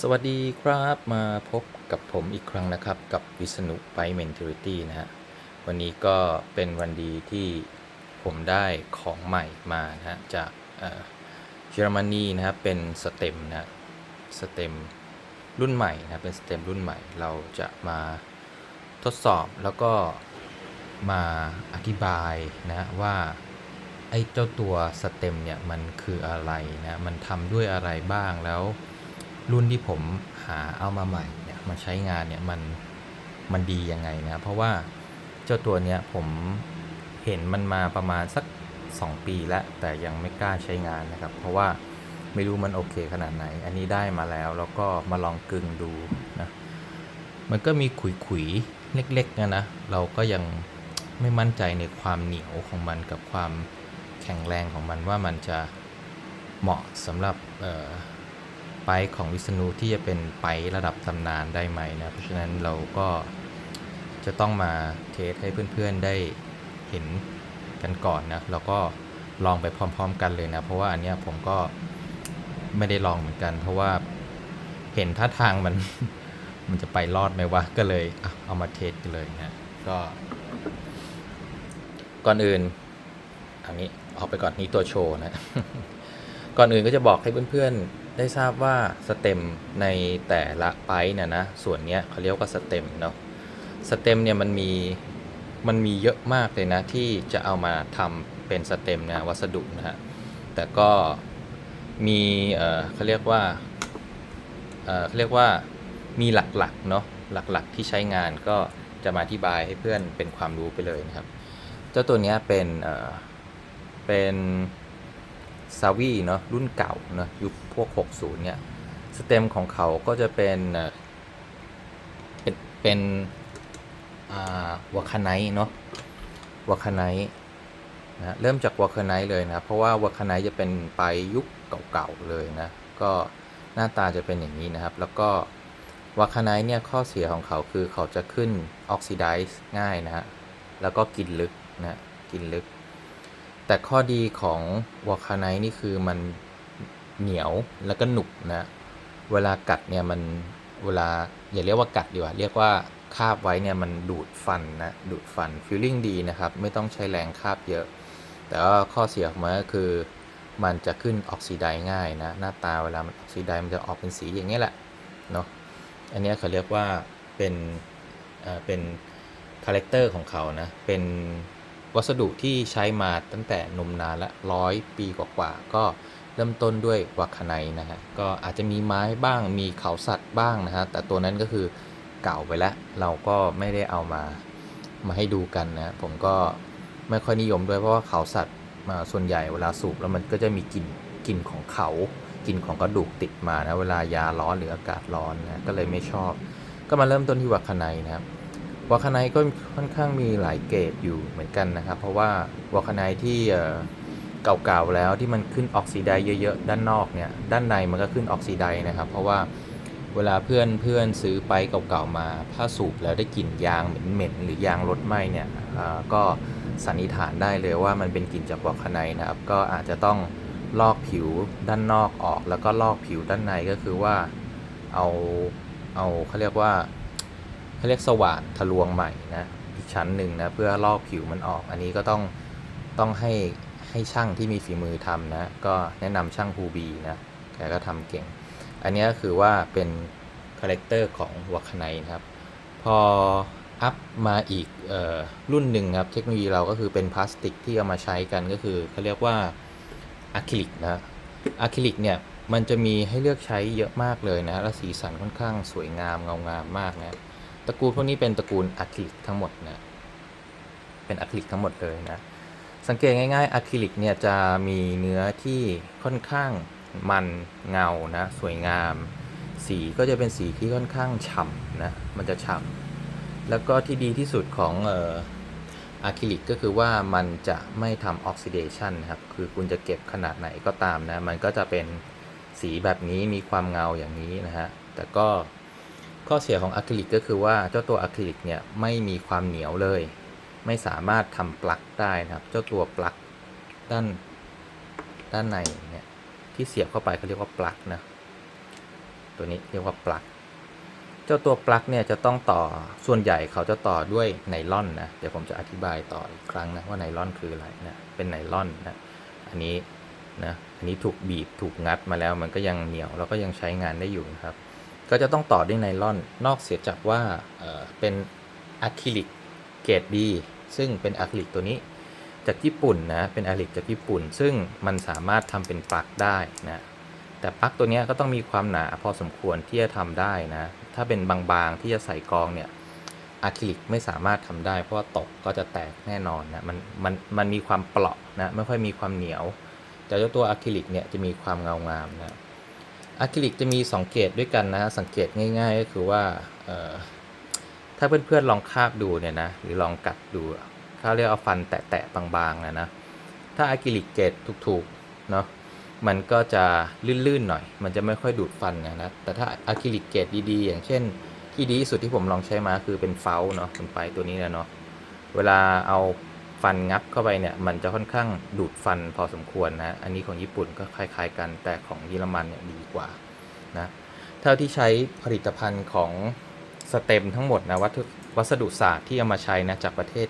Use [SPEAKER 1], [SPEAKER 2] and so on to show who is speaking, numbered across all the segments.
[SPEAKER 1] สวัสดีครับมาพบกับผมอีกครั้งนะครับ กับวิษณุไป Mentality นะฮะ วันนี้ก็เป็นวันดีที่ผมได้ของใหม่มานะฮะ จากเยอรมนีนะครับเป็นสเต็มนะสเต็มรุ่นใหม่นะเป็นสเต็มรุ่นใหม่เราจะมาทดสอบแล้วก็มาอธิบายนะว่าไอ้เจ้าตัวสเต็มเนี่ยมันคืออะไรนะมันทำด้วยอะไรบ้างแล้ว รุ่นที่ผมหาเอามาใหม่เนี่ยมาใช้งานเนี่ยมันมันดียังไงนะ เพราะว่าเจ้าตัวเนี้ยผมเห็นมันมาประมาณสัก 2 ปีแล้ว แต่ยังไม่กล้าใช้งานนะครับ เพราะว่าไม่รู้มันโอเคขนาดไหน อันนี้ได้มาแล้วแล้วก็มาลองกึ่งดูนะมันก็มีขุยๆเล็กๆนะนะเราก็ยังไม่มั่นใจในความเหนียวของมันกับความแข็งแรงของมันว่ามันจะเหมาะสำหรับ ไปของวิษณุที่จะเป็นไประดับตำนานได้ไหมนะเพราะฉะนั้นเราก็จะต้องมาเทสให้เพื่อนๆได้เห็นกันก่อนนะแล้วก็ลองไปพร้อม ๆ กันเลยนะ เพราะว่าอันเนี้ยผมก็ไม่ได้ลองเหมือนกัน เพราะว่าเห็นท่าทางมันมันจะไปรอดไหมวะก็เลยเอามาเทสกันเลยนะก็ก่อนอื่นอันนี้ออกไปก่อนนี้ตัวโชว์นะ ก่อนอื่นก็จะบอกให้เพื่อนๆ ได้ทราบว่าสเต็มในแต่ละไปเนี่ยนะส่วนเนี้ยเขาเรียกว่าสเต็มเนาะสเต็มเนี่ยมันมีมันมีเยอะมากเลยนะที่จะเอามาทำเป็นสเต็มนะวัสดุนะฮะแต่ก็มีเอ่อเขาเรียกว่าเอ่อเขาเรียกว่ามีหลักๆเนาะหลักๆที่ใช้งานก็จะมาอธิบายให้เพื่อนเป็นความรู้ไปเลยนะครับ เจ้าตัวเนี้ยเป็นเอ่อเป็น ซาวีเนาะรุ่นเก่าเนาะยุคพวก 60 เนี่ย สเต็มของเขาก็จะเป็นเป็นเป็นอ่าวาคาไนเนาะวาคาไนนะเริ่มจากวาคาไนเลยนะ เพราะว่าวาคาไนจะเป็นไปยุคเก่าๆเลยนะ ก็หน้าตาจะเป็นอย่างนี้นะครับ แล้วก็วาคาไนเนี่ยข้อเสียของเขาคือเขาจะขึ้นออกซิไดซ์ง่ายนะฮะแล้วก็กินลึกนะกินลึก แต่ข้อดีของวอลคาไนนี่คือมันเหนียวแล้วก็หนุบนะ เวลากัดเนี่ยมันเวลาอย่าเรียกว่ากัดดีกว่า เรียกว่าคาบไว้เนี่ยมันดูดฟันนะดูดฟันฟีลลิ่งดีนะครับ ไม่ต้องใช้แรงคาบเยอะ แต่ว่าข้อเสียของมันก็คือมันจะขึ้นออกซิไดง่ายนะ หน้าตาเวลามันออกซิไดมันจะออกเป็นสีอย่างนี้ยแหละเนาะอันนี้เขาเรียกว่าเป็นเอ่อเป็นคาแรคเตอร์ของเขานะเป็น วัสดุที่ใช้มาตั้งแต่นมนานละร้อยปีกว่าๆก็เริ่มต้นด้วยวัคไนนะฮะก็อาจจะมีไม้บ้างมีเขาสัตว์บ้างนะฮะแต่ตัวนั้นก็คือเก่าไปแล้ว เราก็ไม่ได้เอามามาให้ดูกันนะผมก็ไม่ค่อยนิยมด้วยเพราะว่าเขาสัตว์มาส่วนใหญ่เวลาสูบแล้วมันก็จะมีกลิ่นกลิ่นของเขากลิ่นของกระดูกติดมานะเวลายาร้อนหรืออากาศร้อนนะก็เลยไม่ชอบ ก็มาเริ่มต้นที่วัคไนนะครับ วอลคาไนก็ค่อนข้างมีหลายเกรดอยู่เหมือนกันนะครับ เพราะว่าวอลคาไนที่เอ่อเก่าๆแล้วที่มันขึ้นออกซิไดซ์เยอะๆ ด้านนอกเนี่ยด้านในมันก็ขึ้นออกซิไดซ์นะครับ เพราะว่าเวลาเพื่อนเพื่อนซื้อไปเก่าๆมาถ้าสูบแล้วได้กลิ่นยางเหม็นๆหรือยางรถไหม้เนี่ยก็สันนิษฐานได้เลยว่ามันเป็นกลิ่นจากวอลคาไนนะครับ ก็อาจจะต้องลอกผิวด้านนอกออก แล้วก็ลอกผิวด้านในก็คือว่าเอาเอาเขาเรียกว่า เขาเรียกสว่านทะลวงใหม่นะอีกชั้นหนึ่งนะเพื่อลอกผิวมันออก อันนี้ก็ต้องต้องให้ให้ช่างที่มีฝีมือทำนะก็แนะนำช่างภูบีนะแกก็ทำเก่ง อันนี้ก็คือว่าเป็นคาแรคเตอร์ของวัคไนนะครับ พออัพมาอีกออรุ่นหนึ่งครับ เทคโนโลยีเราก็คือเป็นพลาสติกที่เอามาใช้กันก็คือเขาเรียกว่าอะคริลิกนะอะคริลิกเนี่ยมันจะมีให้เลือกใช้เยอะมากเลยนะ และสีสันค่อนข้างสวยงามเงางามมากนะ ตระกูลพวกนี้เป็นตระกูลอะคริลิกทั้งหมดนะเป็นอะคริลิกทั้งหมดเลยนะสังเกตง่ายๆอะคริลิกเนี่ยจะมีเนื้อที่ค่อนข้างมันเงานะสวยงาม สีก็จะเป็นสีที่ค่อนข้างฉ่ำนะมันจะฉ่ำแล้วก็ที่ดีที่สุดของเอ่ออะคริลิกก็คือว่ามันจะไม่ทำออกซิเดชันนะครับคือคุณจะเก็บขนาดไหนก็ตามนะมันก็จะเป็นสีแบบนี้มีความเงาอย่างนี้นะฮะแต่ก็ ข้อเสียของอะคริลิกก็คือว่าเจ้าตัวอะคริลิกเนี่ยไม่มีความเหนียวเลย ไม่สามารถทำปลั๊กได้นะครับ เจ้าตัวปลั๊กด้านด้านในเนี่ยที่เสียบเข้าไปเขาเรียกว่าปลั๊กนะตัวนี้เรียกว่าปลั๊กเจ้าตัวปลั๊กเนี่ยจะต้องต่อส่วนใหญ่เขาจะต่อด้วยไนล่อนนะเดี๋ยวผมจะอธิบายต่ออีกครั้งนะว่าไนล่อนคืออะไรนะเป็นไนล่อนนะอันนี้นะอันนี้ถูกบีบถูกงัดมาแล้วมันก็ยังเหนียวแล้วก็ยังใช้งานได้อยู่นะครับ ก็จะต้องต่อด้วยไนลอน นอกเสียจากว่าเป็นอะคริลิกเกรดดี ซึ่งเป็นอะคริลิกตัวนี้จากญี่ปุ่นนะ เป็นอะคริลิกจากญี่ปุ่น ซึ่งมันสามารถทำเป็นปลั๊กได้นะ แต่ปลั๊กตัวนี้ก็ต้องมีความหนาพอสมควรที่จะทำได้นะ ถ้าเป็นบางๆที่จะใส่กองเนี่ยอะคริลิกไม่สามารถทำได้ เพราะว่าตกก็จะแตกแน่นอนนะ มันมันมันมีความเปราะนะ ไม่ค่อยมีความเหนียว แต่เจ้าตัวอะคริลิกเนี่ยจะมีความเงางามนะ อะคริลิกจะมี 2 เกรดด้วยกันนะ สังเกตง่าย ๆ ก็คือว่าถ้าเพื่อนๆลองคาบดูเนี่ยนะหรือลองกัดดูเขาเรียกเอาฟันแตะๆบางๆนะนะถ้าอะคริลิกเกรดถูกๆเนาะมันก็จะลื่นๆหน่อย มันจะไม่ค่อยดูดฟันนะนะแต่ถ้าอะคริลิกเกรดดีๆ อย่างเช่น ที่ดีที่สุดที่ผมลองใช้มาคือเป็นเฟลเนาะเป็นไปตัวนี้นะเนาะเวลาเอา ฟันงับเข้าไปเนี่ยมันจะค่อนข้างดูดฟันพอสมควรนะอันนี้ของญี่ปุ่นก็คล้ายๆ กันแต่ของเยอรมันเนี่ยดีกว่านะเท่าที่ใช้ผลิตภัณฑ์ของสเต็มทั้งหมดนะวัตวัสดุศาสตร์ที่เอามาใช้นะจากประเทศ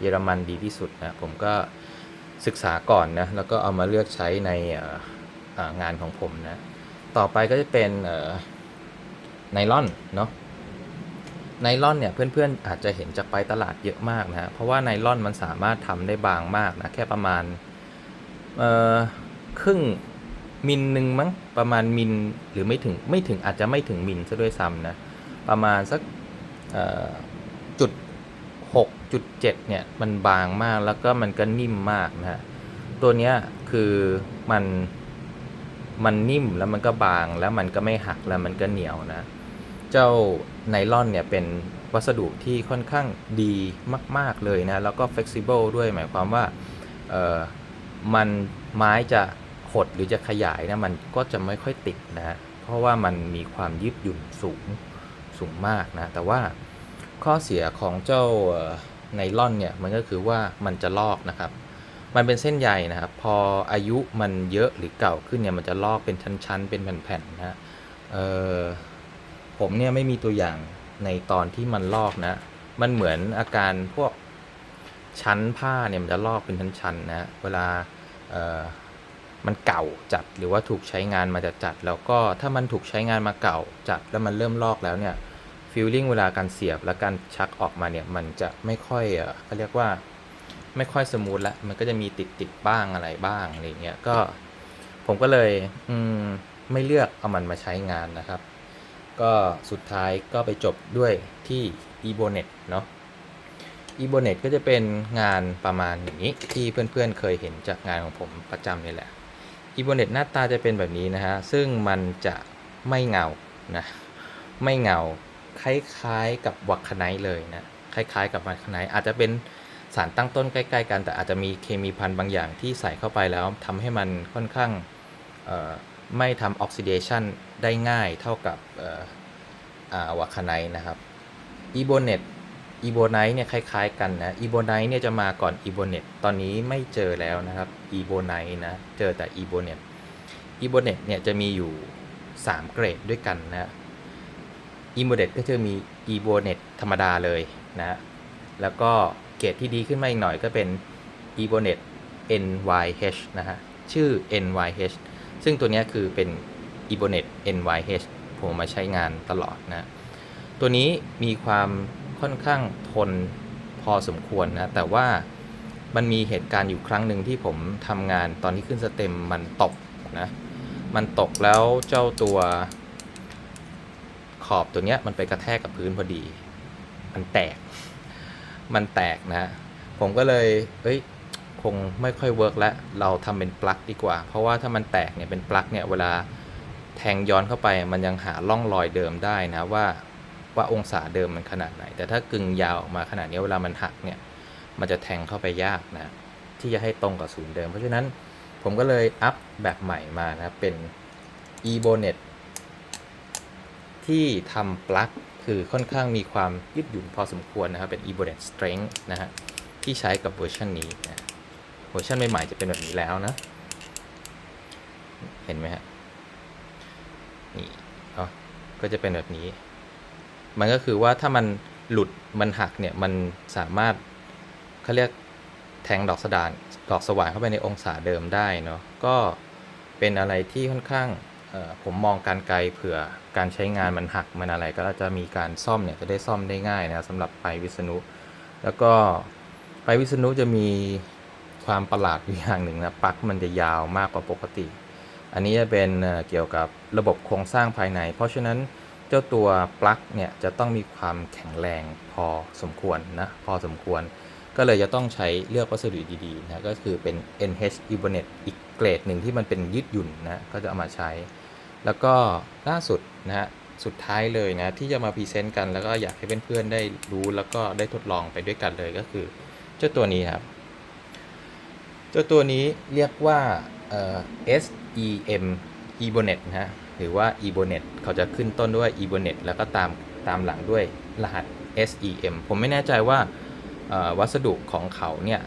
[SPEAKER 1] เยอรมันดีที่สุดนะผมก็ศึกษาก่อนนะแล้วก็เอามาเลือกใช้ในงานของผมนะต่อไปก็จะเป็นไนลอนเนาะ ไนล่อนเนี่ยเพื่อนๆอาจจะเห็นจากไปตลาดเยอะมากนะฮะเพราะว่าไนล่อนมันสามารถทำได้บางมากนะแค่ประมาณเอ่อครึ่งมิลหนึ่งมั้งประมาณมิลหรือไม่ถึงไม่ถึงอาจจะไม่ถึงมิลซะด้วยซ้ำนะประมาณสักจุดหกจุดเจ็ดเนี่ยมันบางมากแล้วก็มันก็นิ่มมากนะฮะตัวเนี้ยคือมันมันนิ่มแล้วมันก็บางแล้วมันก็ไม่หักแล้วมันก็เหนียวนะ เจ้า ไนลอนเนี่ยเป็นวัสดุที่ค่อนข้างดีมาก ๆ เลยนะ แล้วก็ flexible ด้วยหมายความว่ามันไม้จะหดหรือจะขยายนะมันก็จะไม่ค่อยติดนะเพราะว่ามันมีความยืดหยุ่นสูงสูงมากนะ แต่ว่าข้อเสียของเจ้าไนลอนเนี่ยมันก็คือว่ามันจะลอกนะครับ มันเป็นเส้นใยนะครับ พออายุมันเยอะหรือเก่าขึ้นเนี่ยมันจะลอกเป็นชั้นๆ เป็นแผ่นๆนะฮะเออ ผมเนี่ยไม่มีตัวอย่างในตอนที่มันลอกนะ มันเหมือนอาการพวกชั้นผ้าเนี่ยมันจะลอกเป็นชั้นๆนะเวลาเอ่อมันเก่าจัดหรือว่าถูกใช้งานมาจะจัดแล้วก็ถ้ามันถูกใช้งานมาเก่าจัดแล้วมันเริ่มลอกแล้วเนี่ยฟีลลิ่งเวลาการเสียบและการชักออกมาเนี่ยมันจะไม่ค่อยเอ่อเขาเรียกว่าไม่ค่อยสมูทละมันก็จะมีติดติดๆบ้างอะไรบ้างอะไรเงี้ยก็ผมก็เลยอืมไม่เลือกเอามันมาใช้งานนะครับ ก็สุดท้ายก็ไปจบด้วยที่ e b o n e t เนาะ e b o n e t ก็จะเป็นงานประมาณอย่างนี้ ที่เพื่อนๆเคยเห็นจากงานของผมประจำนี่แหละ e b o n e t หน้าตาจะเป็นแบบนี้นะฮะ ซึ่งมันจะไม่เงานะ ไม่เงาคล้ายๆกับวัคคไนเลยนะ คล้ายๆกับวัคคไนอาจจะเป็นสารตั้งต้นใกล้ๆกัน แต่อาจจะมีเคมีพันธุ์บางอย่างที่ใส่เข้าไปแล้วทำให้มันค่อนข้างเไม่ทำออกซิเดชันได้ง่ายเท่ากับอ่ออ่าวาคาไนนะครับอีโบเนตอีโบไนเนี่ยคล้ายๆกันนะอีโบไนเนี่ยจะมาก่อนอีโบเนตตอนนี้ไม่เจอแล้วนะครับอีโบไนนะเจอแต่อีโบเนตอีโบเนตเนี่ยจะมีอยู่ 3 เกรดด้วยกันนะอีโบเนตก็จะมีอีโบเนตธรรมดาเลยนะแล้วก็เกรดที่ดีขึ้นมาอีกหน่อยก็เป็นอีโบเนต NYH นะฮะ ชื่อ NYH ซึ่งตัวนี้คือเป็น e b o n e t NYH ผมมาใช้งานตลอดนะ ตัวนี้มีความค่อนข้างทนพอสมควรนะ แต่ว่ามันมีเหตุการณ์อยู่ครั้งหนึ่งที่ผมทำงานตอนที่ขึ้นสเต็มมันตกนะ มันตกแล้วเจ้าตัวขอบตัวเนี้ยมันไปกระแทกกับพื้นพอดี มันแตก มันแตกนะ ผมก็เลย เอ้ย คงไม่ค่อยเวิร์กแล้วเราทำเป็นปลั๊กดีกว่า เพราะว่าถ้ามันแตกเนี่ยเป็นปลั๊กเนี่ยเวลาแทงย้อนเข้าไปมันยังหาร่องรอยเดิมได้นะว่าว่าองศาเดิมมันขนาดไหน แต่ถ้ากึ่งยาวออกมาขนาดนี้เวลามันหักเนี่ยมันจะแทงเข้าไปยากนะที่จะให้ตรงกับศูนย์เดิม เพราะฉะนั้นผมก็เลยอัพแบบใหม่มานะเป็น e b o n e t ที่ทำปลั๊กคือค่อนข้างมีความยืดหยุ่นพอสมควรนะครับเป็น e b o n e t Strength นะฮะที่ใช้กับเวอร์ชันนี้นะ เวอร์ชันใหม่ๆจะเป็นแบบนี้แล้วนะ เห็นไหมฮะ นี่เนาะก็จะเป็นแบบนี้ มันก็คือว่าถ้ามันหลุดมันหักเนี่ย มันสามารถเขาเรียกแทงดอกสดานดอกสว่านเข้าไปในองศาเดิมได้เนาะ ก็เป็นอะไรที่ค่อนข้างผมมองการไกลเผื่อการใช้งานมันหักมันอะไรก็จะมีการซ่อมเนี่ยจะได้ซ่อมได้ง่ายนะสำหรับไปวิษณุ แล้วก็ไปวิษณุจะมี ความประหลาดอยู่อย่างหนึ่งนะปลั๊กมันจะยาวมากกว่าปกติ อันนี้จะเป็นเกี่ยวกับระบบโครงสร้างภายใน เพราะฉะนั้นเจ้าตัวปลั๊กเนี่ยจะต้องมีความแข็งแรงพอสมควรนะพอสมควร ก็เลยจะต้องใช้เลือกวัสดุดีๆนะก็คือเป็น NH Ethernet อีกเกรดหนึ่งที่มันเป็นยืดหยุ่นนะก็จะเอามาใช้ แล้วก็ล่าสุดนะฮะสุดท้ายเลยนะที่จะมาพรีเซนต์กันแล้วก็อยากให้เพื่อนๆได้รู้แล้วก็ได้ทดลองไปด้วยกันเลยก็คือ เจ้าตัวนี้ครับ เจ้าตัวนี้เรียกว่า SEM Ebonet นะฮะหรือว่า Ebonet เขาจะขึ้นต้นด้วย Ebonet แล้วก็ตามตามหลังด้วยรหัส SEM ผมไม่แน่ใจว่าวัสดุของเขาเนี่ย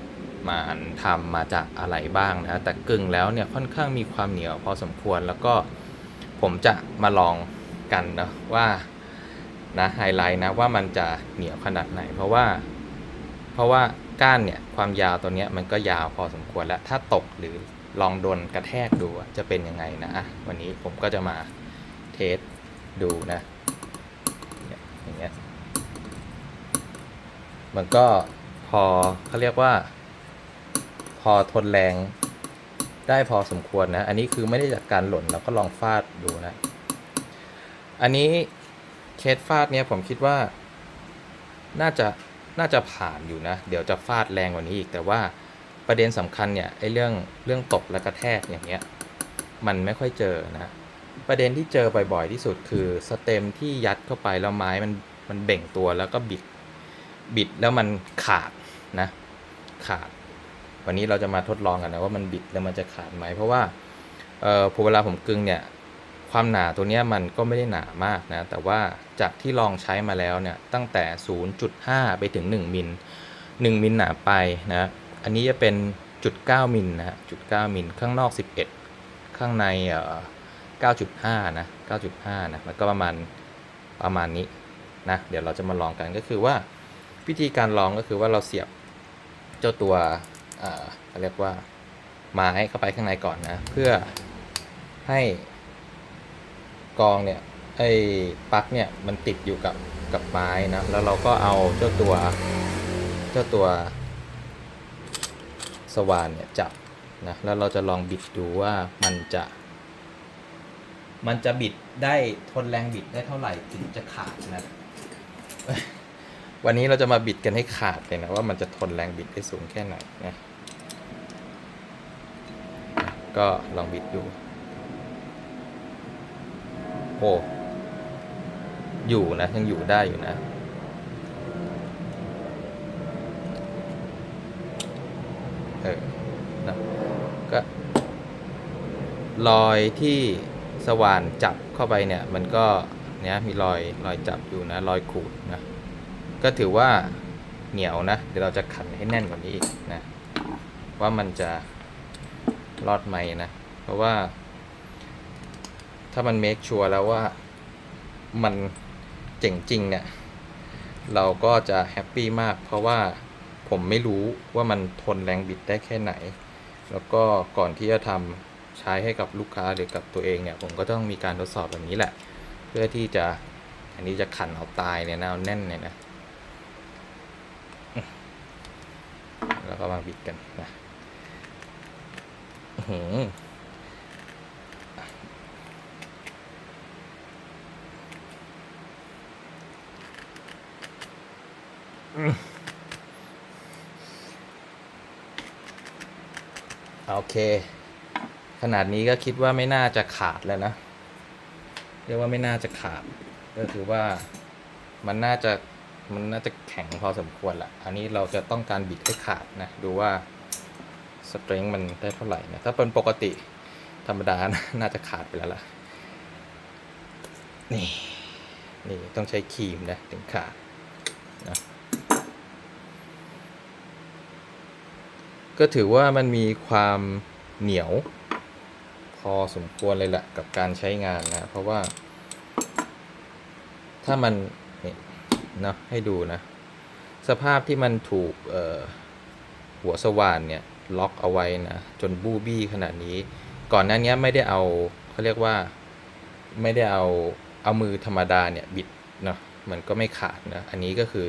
[SPEAKER 1] มันทำมาจากอะไรบ้างนะแต่กึ่งแล้วเนี่ยค่อนข้างมีความเหนียวพอสมควรแล้วก็ผมจะมาลองกันนะว่านะไฮไลท์นะว่ามันจะเหนียวขนาดไหน เพราะว่าเพราะว่า ก้านเนี่ยความยาวตัวเนี้ยมันก็ยาวพอสมควรแล้วถ้าตกหรือลองโดนกระแทกดูจะเป็นยังไงนะอะวันนี้ผมก็จะมาเทสดูนะอย่างเงี้ยมันก็พอเขาเรียกว่า พอทนแรงได้พอสมควรนะ อันนี้คือไม่ได้จากการหล่นเราก็ลองฟาดดูนะ อันนี้เคสฟาดเนี่ยผมคิดว่า น่าจะ น่าจะผ่านอยู่นะ เดี๋ยวจะฟาดแรงกว่านี้อีก แต่ว่าประเด็นสำคัญเนี่ยไอ้เรื่องเรื่องตกและกระแทกอย่างเงี้ยมันไม่ค่อยเจอนะ ประเด็นที่เจอบ่อยๆที่สุดคือสเต็มที่ยัดเข้าไปแล้วไม้มันมันเบ่งตัวแล้วก็บิดบิดแล้วมันขาดนะ ขาด วันนี้เราจะมาทดลองกันนะว่ามันบิดแล้วมันจะขาดไหมเพราะว่าเออพอเวลาผมกึงเนี่ย ความหนาตัวนี้มันก็ไม่ได้หนามากนะ แต่ว่าจากที่ลองใช้มาแล้วเนี่ยตั้งแต่ 0.5 ไปถึง 1 มิล 1 มิลหนาไปนะ อันนี้จะเป็นจุด9มิลนะจุด9มิลข้างนอก 11 ข้างในเอ่อ9.5 นะ 9.5 นะแล้วก็ประมาณประมาณนี้นะ เดี๋ยวเราจะมาลองกันก็คือว่าวิธีการลองก็คือว่าเราเสียบเจ้าตัวเอ่อเรียกว่าไม้เข้าไปข้างในก่อนนะ เพื่อให้ กองเนี่ยไอ้ปลั๊กเนี่ยมันติดอยู่กับกับไม้นะแล้วเราก็เอาเจ้าตัวเจ้าตัวสว่านเนี่ยจับนะแล้วเราจะลองบิดดูว่ามันจะ มันจะบิดได้ทนแรงบิดได้เท่าไหร่ถึงจะขาดนะวันนี้เราจะมาบิดกันให้ขาดเลยนะว่ามันจะทนแรงบิดได้สูงแค่ไหนนะก็ลองบิดดู โอ้อยู่นะ ยังอยู่ได้อยู่นะ เออนะก็รอยที่สว่านจับเข้าไปเนี่ย มันก็เนี่ยมีรอยรอยจับอยู่นะ รอยขูดนะ ก็ถือว่าเหนียวนะ เดี๋ยวเราจะขันให้แน่นกว่านี้อีกนะ ว่ามันจะรอดไหมนะ เพราะว่า ถ้ามันเมคชัวร์แล้วว่ามันเจ๋งจริงเนี่ย เราก็จะแฮปปี้มาก เพราะว่าผมไม่รู้ว่ามันทนแรงบิดได้แค่ไหน แล้วก็ก่อนที่จะทำใช้ให้กับลูกค้าหรือกับตัวเองเนี่ย ผมก็ต้องมีการทดสอบแบบนี้แหละ เพื่อที่จะอันนี้จะขันเอาตายเนี่ยนะเอาแน่นเนี่ยนะแล้วก็มาบิดกันนะหือ โอเค ขนาดนี้ก็คิดว่าไม่น่าจะขาดแล้วนะ เรียกว่าไม่น่าจะขาด ก็คือว่ามันน่าจะมันน่าจะแข็งพอสมควรละอันนี้เราจะต้องการบิดให้ขาดนะ ดูว่าสตริงมันได้เท่าไหร่นะ ถ้าเป็นปกติธรรมดานะน่าจะขาดไปแล้วล่ะ นี่ นี่ต้องใช้ครีมนะถึงขาดนะ ก็ถือว่ามันมีความเหนียว พอสมควรเลยแหละกับการใช้งานนะ เพราะว่า ถ้ามันนี่เนาะให้ดูนะ สภาพที่มันถูกหัวสว่านเนี่ยล็อกเอาไว้นะ จนบูบี้ขนาดนี้ ก่อนหน้านี้ไม่ได้เอาเขาเรียกว่าไม่ได้เอาเอามือธรรมดาเนี่ยบิดเนาะมันก็ไม่ขาดนะ อันนี้ก็คือ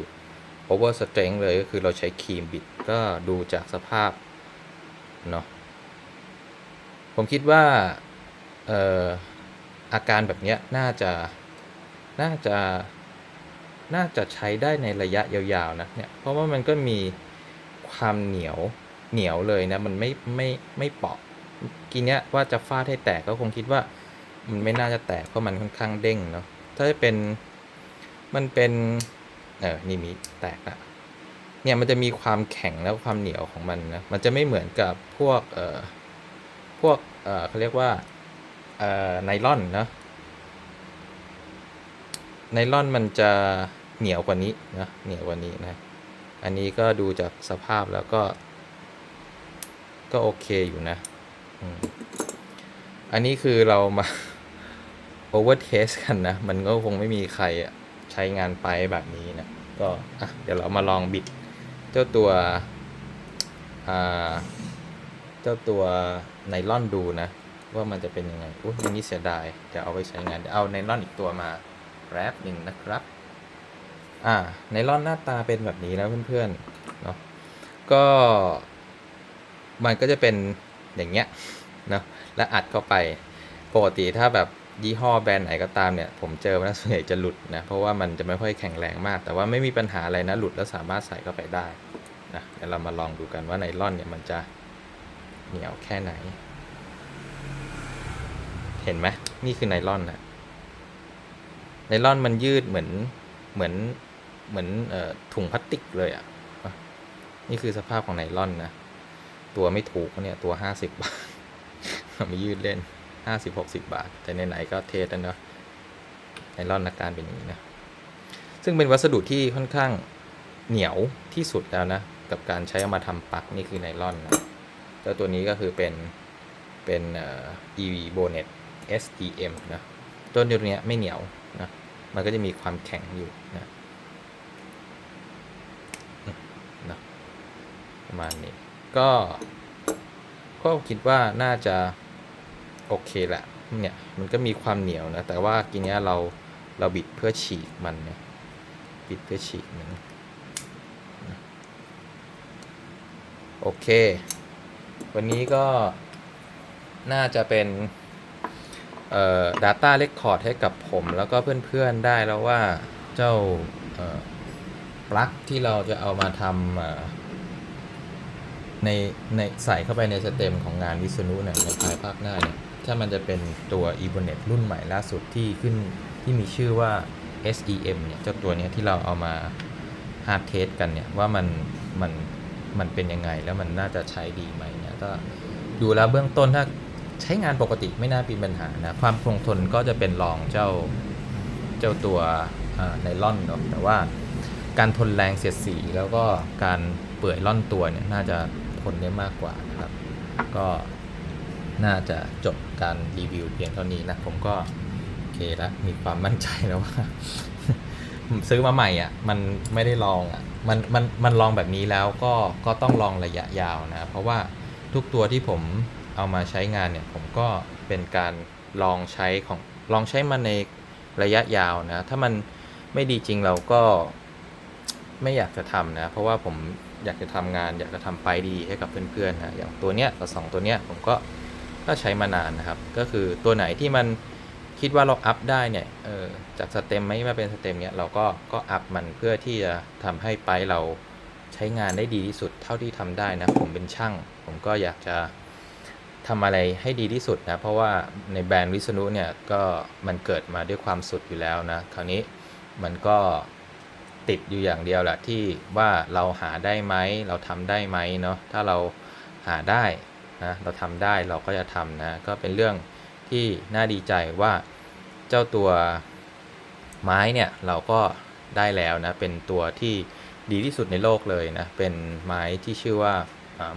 [SPEAKER 1] over strength เลยก็คือเราใช้ครีมบิดก็ดูจากสภาพเนาะผมคิดว่าอออาการแบบนี้น่าจะน่าจะน่าจะใช้ได้ในระยะยาวๆนะเนี่ยเพราะว่ามันก็มีความเหนียวเหนียวเลยนะมันไม่ไม่ไม่เปาะกีเนี้ยว่าจะฟาดให้แตกก็คงคิดว่ามันไม่น่าจะแตกเพราะมันค่อนข้างเด้งเนาะถ้าเป็นมันเป็น เออนี่มีแตกอะเนี่ยมันจะมีความแข็งแล้วความเหนียวของมันนะมันจะไม่เหมือนกับพวกเอ่อพวกเอ่อเขาเรียกว่าเอ่อไนล่อนเนาะไนล่อนมันจะเหนียวกว่านี้นะเหนียวกว่านี้นะอันนี้ก็ดูจากสภาพแล้วก็ ก็โอเคอยู่นะอันนี้คือเรามา over test กันนะ มันก็คงไม่มีใครอะ ใช้งานไปแบบนี้นะก็ะเดี๋ยวเรามาลองบิดเจ้าตัวเจ้าตัวไนล่อนดูนะ ว่ามันจะเป็นยังไงอุ้ยนนี้เสียดายจะเอาไปใช้งานเดี๋ยวเอาไนล่อนอีกตัวมาแรปหนึ่งนะครับอ่าไนล่อนหน้าตาเป็นแบบนี้แล้วเพื่อนๆเนาะก็มันก็จะเป็นอย่างเงี้ยเนาะแล้วอัดเข้าไปปกติถ้าแบบ ยี่ห้อแบรนด์ไหนก็ตามเนี่ย ผมเจอมาแล้วส่วนใหญ่จะหลุดนะ เพราะว่ามันจะไม่ค่อยแข็งแรงมาก แต่ว่าไม่มีปัญหาอะไรนะ หลุดแล้วสามารถใส่เข้าไปได้นะเดี๋ยวเรามาลองดูกันว่าไนล่อนเนี่ยมันจะเหนียวแค่ไหน เห็นไหมนี่คือไนล่อนนะไนล่อนมันยืดเหมือนเหมือนเหมือนออถุงพลาสติกเลยอะ่ะ นี่คือสภาพของไนล่อนนะ ตัวไม่ถูกเนี่ยตัวห้าสิบบาทมายืดเล่น ห้าสิบหกสิบบาท แต่ไหนๆก็เทสแล้วเนาะไนลอนอาการเป็นอย่างนี้นะซึ่งเป็นวัสดุที่ค่อนข้างเหนียวที่สุดแล้วนะ กับการใช้เอามาทำปักนี่คือไนลอนนะแล้วตัวนี้ก็คือเป็นเป็นเอ่อ EV Bonnet SEM นะตัวเนี้ยไม่เหนียวนะมันก็จะมีความแข็งอยู่นะนะประมาณนี้ ก็ก็คิดว่าน่าจะ โอเคแหละเนี่ยมันก็มีความเหนียวนะ แต่ว่ากีเนี้ยเราเราบิดเพื่อฉีกมันเนี่ยบิดเพื่อฉีกมันโอเค วันนี้ก็น่าจะเป็นเอ่อ data record ให้กับผมแล้วก็เพื่อนๆได้แล้วว่าเจ้าปลั๊กที่เราจะเอามาทำในในใส่เข้าไปในสเต็มของงานวิษณุเนี่ยในภายภาคหน้าเนี่ย ถ้ามันจะเป็นตัว e b o n e t รุ่นใหม่ล่าสุดที่ขึ้นที่มีชื่อว่า SEM เนี่ยเจ้าตัวนี้ที่เราเอามา hard test กันเนี่ยว่ามันมันมันเป็นยังไงแล้วมันน่าจะใช้ดีไหมเนี่ยก็ดูแล้วเบื้องต้นถ้าใช้งานปกติไม่น่ามีปัญหานะความคงทนก็จะเป็นรองเจ้าเจ้าตัวไนล่อนเนาะแต่ว่าการทนแรงเสียดสีแล้วก็การเปื่อยล่อนตัวเนี่ยน่าจะทนได้มากกว่านะครับ ก็ น่าจะจบการรีวิวเพียงเท่านี้นะ ผมก็โอเคแล้วมีความมั่นใจแล้วว่าซื้อมาใหม่อะมันไม่ได้ลองอะมันมันมันลองแบบนี้แล้วก็ก็ต้องลองระยะยาวนะ เพราะว่าทุกตัวที่ผมเอามาใช้งานเนี่ย ผมก็เป็นการลองใช้ของลองใช้มันในระยะยาวนะ ถ้ามันไม่ดีจริงเราก็ไม่อยากจะทำนะ เพราะว่าผมอยากจะทำงาน อยากจะทำไปดีให้กับเพื่อนๆนะอย่างตัวเนี้ยกับสองตัวเนี้ยผมก็ ก็ใช้มานานนะครับ ก็คือตัวไหนที่มันคิดว่าเราอัพได้เนี่ยเออจากสเต็มไม่มาเป็นสเต็มเนี้ยเราก็ก็อัพมันเพื่อที่จะทำให้ไปเราใช้งานได้ดีที่สุดเท่าที่ทำได้นะผมเป็นช่าง ผมก็อยากจะทำอะไรให้ดีที่สุดนะเพราะว่าในแบรนด์วิษณุเนี่ยก็มันเกิดมาด้วยความสุดอยู่แล้วนะคราวนี้มันก็ติดอยู่อย่างเดียวแหละที่ว่าเราหาได้ไหมเราทำได้ไหมเนาะถ้าเราหาได้ นะเราทำได้เราก็จะทำนะก็เป็นเรื่องที่น่าดีใจว่าเจ้าตัวไม้เนี่ยเราก็ได้แล้วนะเป็นตัวที่ดีที่สุดในโลกเลยนะเป็นไม้ที่ชื่อว่า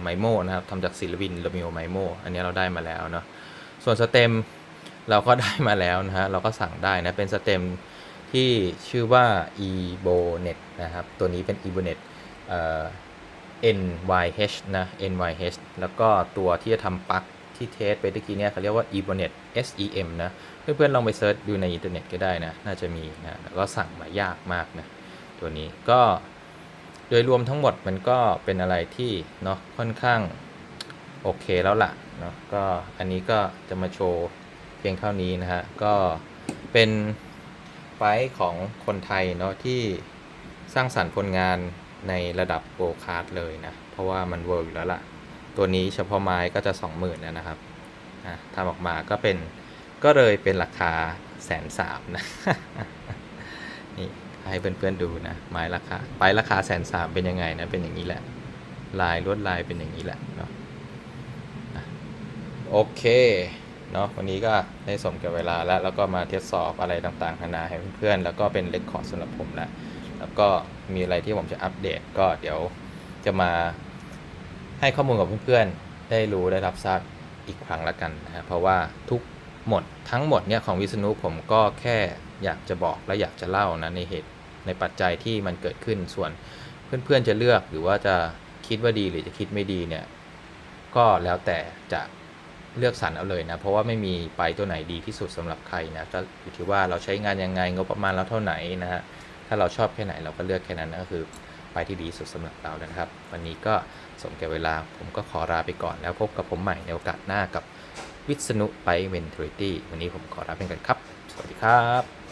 [SPEAKER 1] ไมโมนะครับทำจากศิลปินโรมิโอไมโมอันนี้เราได้มาแล้วเนาะส่วนสเต็มเราก็ได้มาแล้วนะฮะเราก็สั่งได้นะเป็นสเต็มที่ชื่อว่า ebonet นะครับตัวนี้เป็น ebonet เอ่อ NYH นะ NYH แล้วก็ตัวที่จะทำปลั๊กที่เทสไปตะกี้เนี่ยเขาเรียกว่า ebonet SEM นะ เพื่อนๆลองไปเซิร์ชดูในอินเทอร์เน็ตก็ได้นะ น่าจะมีนะแล้วก็สั่งมายากมากนะ ตัวนี้ก็โดยรวมทั้งหมดมันก็เป็นอะไรที่เนาะค่อนข้างโอเคแล้วล่ะเนาะก็อันนี้ก็จะมาโชว์เพียงเท่านี้นะฮะ ก็เป็นไฟของคนไทยเนาะที่สร้างสรรค์ผลงาน ในระดับโ o คาร์ดเลยนะ เพราะว่ามันเวิร์กอยู่แล้วล่ะ ตัวนี้เฉพาะไม้ก็จะ 20,000นะนะครับทำออกมาก็เป็นก็เลยเป็นราคาแสนสามนะ นี่ให้เพื่อนๆดูนะ ไม้ราคาไปราคาแสนสามเป็นยังไงนะ เป็นอย่างนี้แหละ ลายลวดลายเป็นอย่างนี้แหละเนาะอะโอเคเนาะวันนี้ก็ได้สมกับเวลาแล้ว แล้วก็มาทดสอบอะไรต่างๆนานาให้เพื่อนๆ แล้วก็เป็นเลคคอร์ดสำหรับผมแล้ว แล้วก็มีอะไรที่ผมจะอัปเดต ก็เดี๋ยวจะมาให้ข้อมูลกับเพื่อนๆ ได้รู้ได้รับทราบอีกครั้งละกันนะฮะเพราะว่าทุกหมดทั้งหมดเนี่ยของวิษณุผมก็แค่อยากจะบอกและอยากจะเล่านะในเหตุในปัจจัยที่มันเกิดขึ้นส่วนเพื่อนๆจะเลือกหรือว่าจะคิดว่าดีหรือจะคิดไม่ดีเนี่ยก็แล้วแต่จะเลือกสรรเอาเลยนะ เพราะว่าไม่มีไปตัวไหนดีที่สุดสำหรับใครนะก็อยู่ที่ว่าเราใช้งานยังไงงบประมาณเราเท่าไหร่นะฮะ ถ้าเราชอบแค่ไหนเราก็เลือกแค่นั้นก็คือไปที่ดีสุดสำหรับเรานะครับ วันนี้ก็สมแก่เวลาผมก็ขอลาไปก่อนแล้วพบกับผมใหม่ในโอกาสหน้ากับวิษณุไปเวนทริตี้วันนี้ผมขอลาไปกันครับ สวัสดีครับ